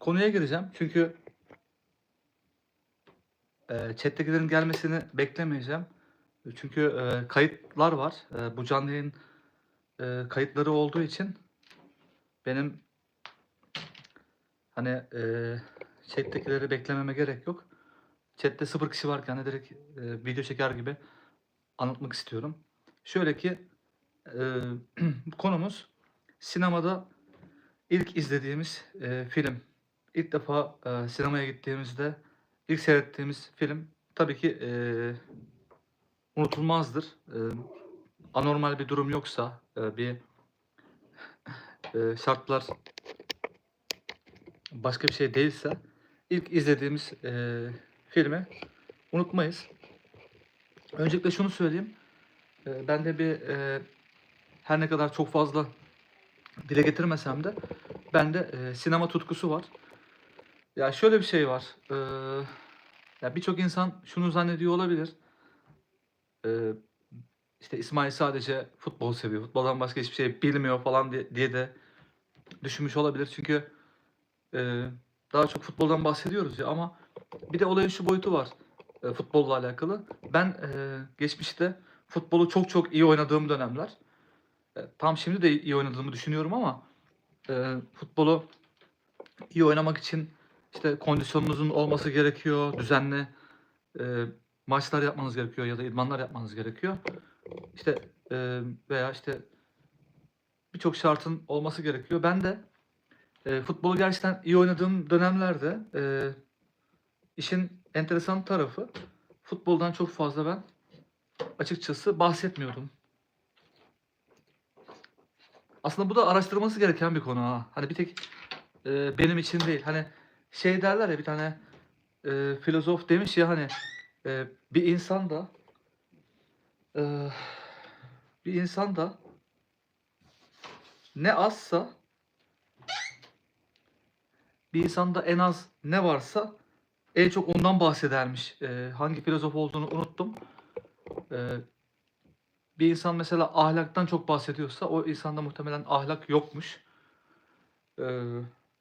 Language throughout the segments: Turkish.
konuya gireceğim. Çünkü e, chat'tekilerin gelmesini beklemeyeceğim. Çünkü e, kayıtlar var. E, bu canlı yayın e, kayıtları olduğu için benim hani e, chat'tekileri beklememe gerek yok. Chat'te sıfır kişi varken de direkt e, video çeker gibi anlatmak istiyorum. Şöyle ki e, konumuz sinemada ilk izlediğimiz e, film. İlk defa e, sinemaya gittiğimizde ilk seyrettiğimiz film tabii ki e, unutulmazdır. E, anormal bir durum yoksa e, bir e, şartlar başka bir şey değilse ilk izlediğimiz e, filmi unutmayız. Öncelikle şunu söyleyeyim. E, ben de bir e, her ne kadar çok fazla dile getirmesem de bende e, sinema tutkusu var. Ya şöyle bir şey var. E, ya birçok insan şunu zannediyor olabilir. E, işte İsmail sadece futbol seviyor. Futboldan başka hiçbir şey bilmiyor falan diye de düşünmüş olabilir. Çünkü e, daha çok futboldan bahsediyoruz ya ama bir de olayın şu boyutu var e, futbolla alakalı. Ben e, geçmişte futbolu çok çok iyi oynadığım dönemler. E, tam şimdi de iyi oynadığımı düşünüyorum ama e, futbolu iyi oynamak için işte kondisyonunuzun olması gerekiyor. Düzenli e, maçlar yapmanız gerekiyor ya da idmanlar yapmanız gerekiyor. İşte e, veya işte birçok şartın olması gerekiyor. Ben de e, futbolu gerçekten iyi oynadığım dönemlerde e, işin enteresan tarafı futboldan çok fazla ben açıkçası bahsetmiyordum. Aslında bu da araştırılması gereken bir konu ha. Hani bir tek e, benim için değil. Hani şey derler ya bir tane e, filozof demiş ya hani e, bir insan da e, bir insan da ne azsa bir insanda en az ne varsa en çok ondan bahsedermiş. E, hangi filozof olduğunu unuttum. E, bir insan mesela ahlaktan çok bahsediyorsa o insanda muhtemelen ahlak yokmuş. E,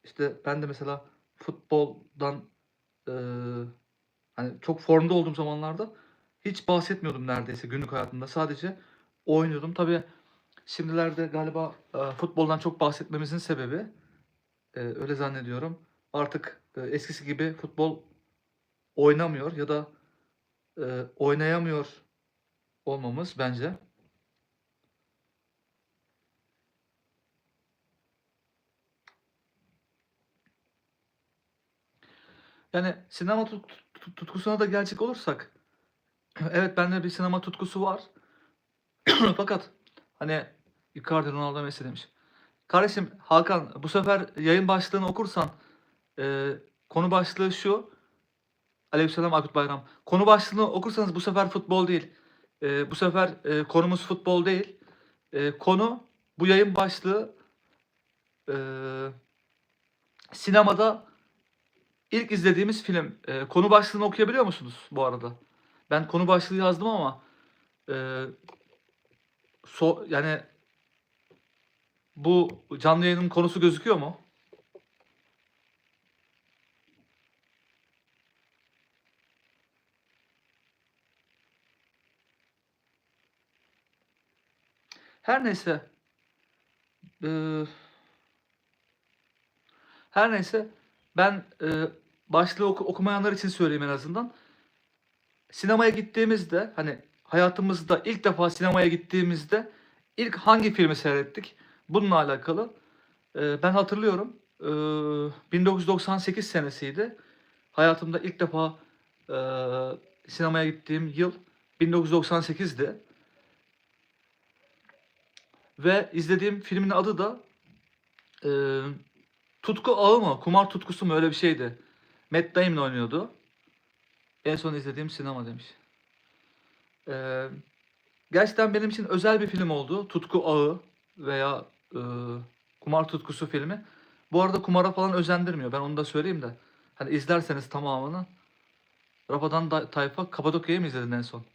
işte ben de mesela futboldan e, hani çok formda olduğum zamanlarda hiç bahsetmiyordum neredeyse günlük hayatımda. Sadece oynuyordum. Tabii şimdilerde galiba e, futboldan çok bahsetmemizin sebebi e, öyle zannediyorum. Artık e, eskisi gibi futbol oynamıyor ya da e, oynayamıyor olmamız bence. Yani sinema tut- tut- tutkusuna da gelecek olursak, evet bende bir sinema tutkusu var. Fakat hani Icardi, Ronaldo, Messi demiş. Kardeşim Hakan bu sefer yayın başlığını okursan e, konu başlığı şu. Aleykümselam Aykut Bayram. Konu başlığını okursanız bu sefer futbol değil. E, bu sefer e, konumuz futbol değil. E, konu bu yayın başlığı e, sinemada ilk izlediğimiz film. E, konu başlığını okuyabiliyor musunuz bu arada? Ben konu başlığı yazdım ama e, so, yani bu canlı yayının konusu gözüküyor mu? Her neyse. Eee, her neyse. Ben eee başlığı oku- okumayanlar için söyleyeyim en azından. Sinemaya gittiğimizde hani hayatımızda ilk defa sinemaya gittiğimizde ilk hangi filmi seyrettik? Bununla alakalı. Eee, ben hatırlıyorum. Eee 1998 senesiydi. Hayatımda ilk defa eee, sinemaya gittiğim yıl 1998'di. Ve izlediğim filmin adı da eee, Tutku Ağı mı? Kumar Tutkusu mu? Öyle bir şeydi. Matt Damon oynuyordu. En son izlediğim sinema demiş. Eee, gerçekten benim için özel bir film oldu. Tutku Ağı veya eee, Kumar Tutkusu filmi. Bu arada kumara falan özendirmiyor. Ben onu da söyleyeyim de. Hani izlerseniz tamamını. Rafadan da, Tayfa Kapadokya'yı mı izledin en son?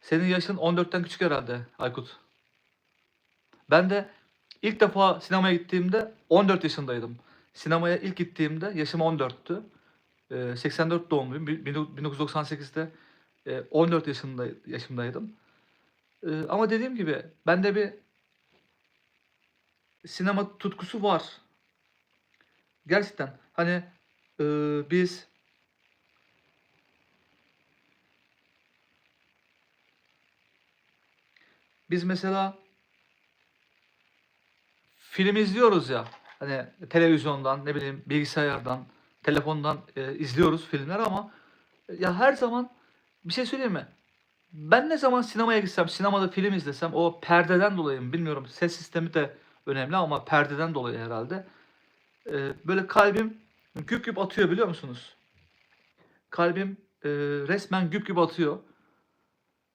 Senin yaşın 14'ten küçük herhalde Aykut. Ben de ilk defa sinemaya gittiğimde 14 yaşındaydım. sinemaya ilk gittiğimde yaşım 14'tü. Ee, 84 doğumluyum. Bin- bin- 1998'de e, 14 yaşında yaşımdaydım. Ee, ama dediğim gibi bende bir sinema tutkusu var. Gerçekten hani e, biz biz mesela film izliyoruz ya hani televizyondan ne bileyim bilgisayardan telefondan e, izliyoruz filmler ama ya her zaman bir şey söyleyeyim mi? Ben ne zaman sinemaya gitsem, sinemada film izlesem o perdeden dolayı mı bilmiyorum. Ses sistemi de önemli ama perdeden dolayı herhalde. e, böyle kalbim güp güp atıyor biliyor musunuz? Kalbim e, resmen güp güp atıyor.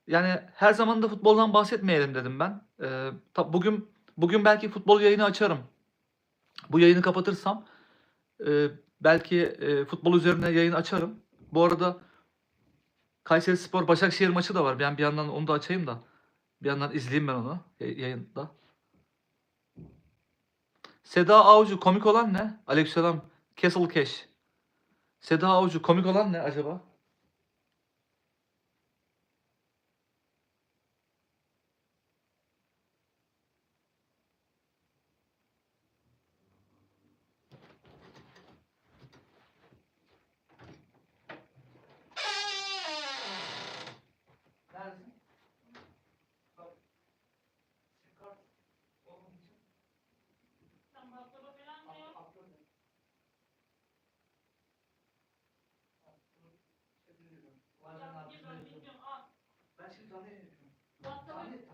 Yani her zaman da futboldan bahsetmeyelim dedim ben. E, tab- bugün bugün belki futbol yayını açarım. Bu yayını kapatırsam e, belki e, futbol üzerine yayın açarım. Bu arada Kayserispor Başakşehir maçı da var. Ben bir yandan onu da açayım da. Bir yandan izleyeyim ben onu yay- yayında. Seda Avcı komik olan ne? Aleykümselam. Castle Cash. Seda Avcı komik olan ne acaba? Ben şimdi canlı yayın yapıyorum. Canlı, canlı.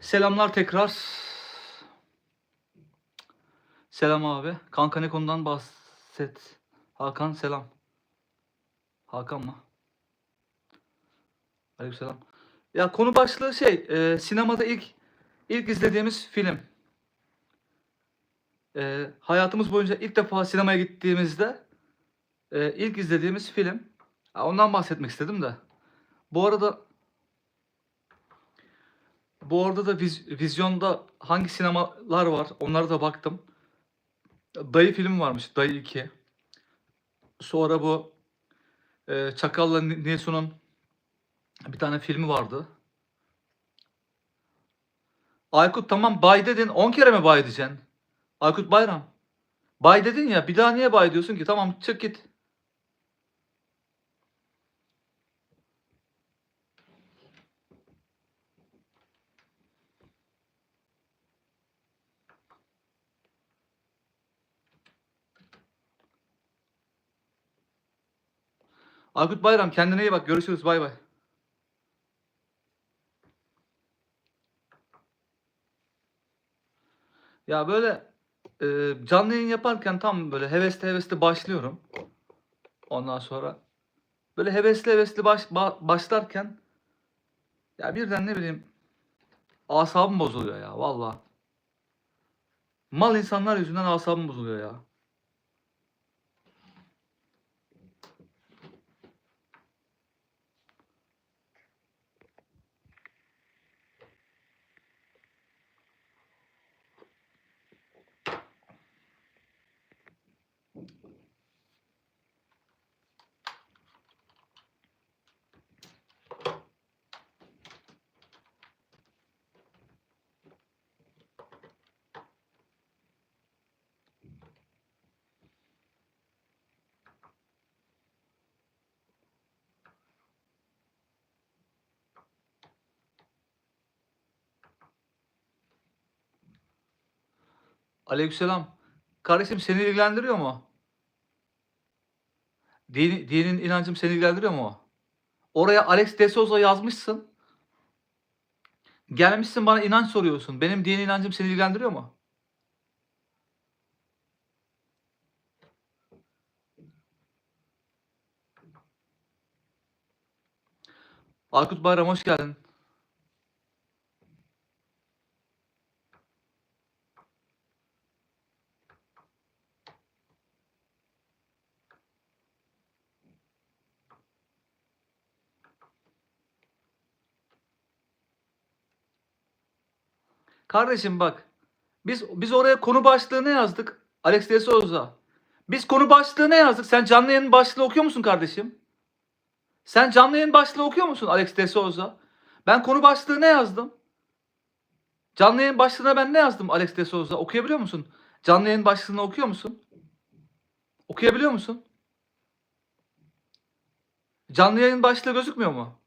Selamlar tekrar. Selam abi. Kanka ne konudan bahset? Hakan selam. Hakan mı? Aleykümselam. Ya konu başlığı şey, e, sinemada ilk ilk izlediğimiz film. E, hayatımız boyunca ilk defa sinemaya gittiğimizde e, ilk izlediğimiz film. Ha, ondan bahsetmek istedim de. Bu arada bu arada da viz- vizyonda hangi sinemalar var onlara da baktım. Dayı filmi varmış. Dayı 2. Sonra bu e, Çakal'la Ni- Nilsun'un bir tane filmi vardı. Aykut tamam bay dedin. 10 kere mi bay diyeceksin? Aykut Bayram. Bay dedin ya bir daha niye bay diyorsun ki? Tamam çık git. Aykut Bayram kendine iyi bak. Görüşürüz. Bay bay. Ya böyle e, canlı yayın yaparken tam böyle hevesli hevesli başlıyorum. Ondan sonra böyle hevesli hevesli baş, ba- başlarken ya birden ne bileyim asabım bozuluyor ya valla. Mal insanlar yüzünden asabım bozuluyor ya. Aleykümselam. Kardeşim seni ilgilendiriyor mu? Dini, dinin inancım seni ilgilendiriyor mu? Oraya Alex de Souza yazmışsın. Gelmişsin bana inanç soruyorsun. Benim dini inancım seni ilgilendiriyor mu? Aykut Bayram hoş geldin. Kardeşim bak. Biz biz oraya konu başlığı ne yazdık? Alex de Souza. Biz konu başlığı ne yazdık? Sen canlı yayın başlığı okuyor musun kardeşim? Sen canlı yayın başlığı okuyor musun Alex de Souza? Ben konu başlığı ne yazdım? Canlı yayın başlığına ben ne yazdım Alex de Souza? Okuyabiliyor musun? Canlı yayın başlığını okuyor musun? Okuyabiliyor musun? Canlı yayın başlığı gözükmüyor mu?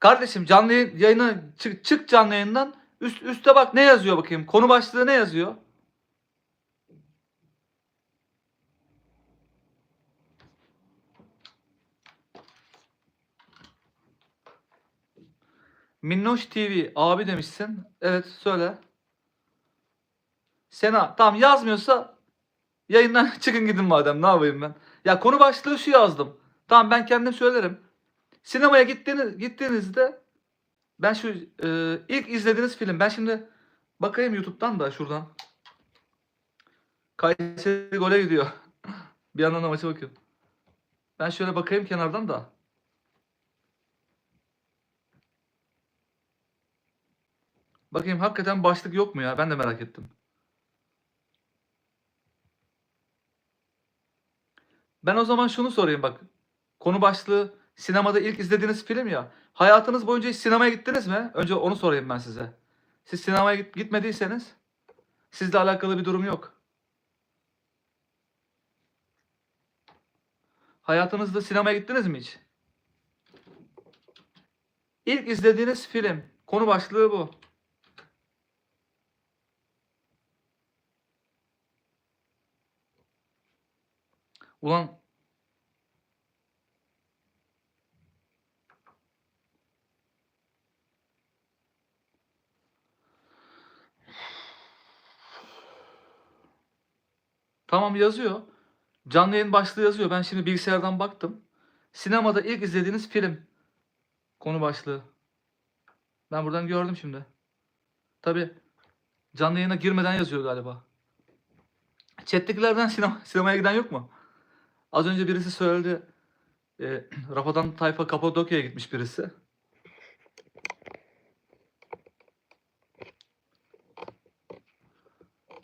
Kardeşim canlı yayın- yayına çık, çık canlı yayından üst, üste bak ne yazıyor bakayım. Konu başlığı ne yazıyor? Minnoş TV abi demişsin. Evet söyle. Sena tamam yazmıyorsa yayından çıkın gidin madem ne yapayım ben. Ya konu başlığı şu yazdım. Tamam ben kendim söylerim. Sinemaya gittiğiniz, gittiğinizde ben şu e, ilk izlediğiniz film ben şimdi bakayım YouTube'dan da şuradan. Kayseri gole gidiyor. Bir yandan da maça bakıyorum. Ben şöyle bakayım kenardan da. Bakayım hakikaten başlık yok mu ya? Ben de merak ettim. Ben o zaman şunu sorayım bak. Konu başlığı sinemada ilk izlediğiniz film ya. Hayatınız boyunca hiç sinemaya gittiniz mi? Önce onu sorayım ben size. Siz sinemaya git- gitmediyseniz sizle alakalı bir durum yok. Hayatınızda sinemaya gittiniz mi hiç? İlk izlediğiniz film. Konu başlığı bu. Ulan tamam yazıyor. Canlı yayın başlığı yazıyor. Ben şimdi bilgisayardan baktım. Sinemada ilk izlediğiniz film. Konu başlığı. Ben buradan gördüm şimdi. Tabi canlı yayına girmeden yazıyor galiba. Chat'tekilerden sinema, sinemaya giden yok mu? Az önce birisi söyledi. E, Rafadan Tayfa Kapadokya'ya gitmiş birisi.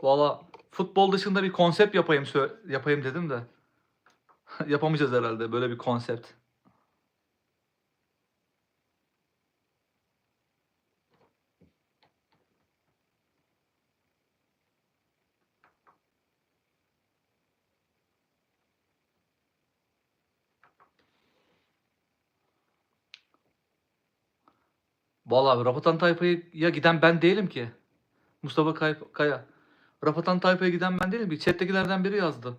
Valla futbol dışında bir konsept yapayım yapayım dedim de. Yapamayacağız herhalde böyle bir konsept. Vallahi Rafatan Tayfa'ya giden ben değilim ki. Mustafa Kay- Kaya. Rafatan Tayfa'ya giden ben değilim ki. Chat'tekilerden biri yazdı.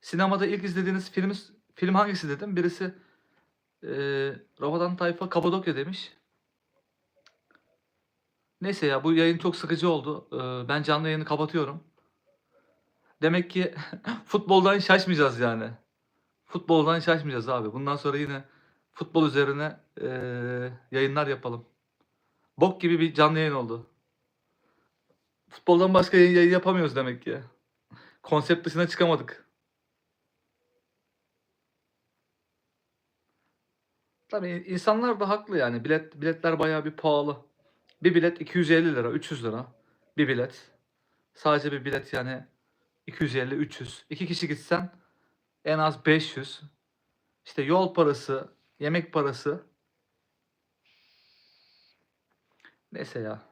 Sinemada ilk izlediğiniz film, film hangisi dedim. Birisi eee Rafatan Tayfa Kapadokya demiş. Neyse ya bu yayın çok sıkıcı oldu. Eee, ben canlı yayını kapatıyorum. Demek ki futboldan şaşmayacağız yani. Futboldan şaşmayacağız abi. Bundan sonra yine futbol üzerine eee, yayınlar yapalım. Bok gibi bir canlı yayın oldu. Futboldan başka yayın, yapamıyoruz demek ki. Konsept dışına çıkamadık. Tabii insanlar da haklı yani. Bilet biletler bayağı bir pahalı. Bir bilet 250 lira, 300 lira. Bir bilet. Sadece bir bilet yani 250, 300. İki kişi gitsen en az 500. İşte yol parası, yemek parası. Neyse ya.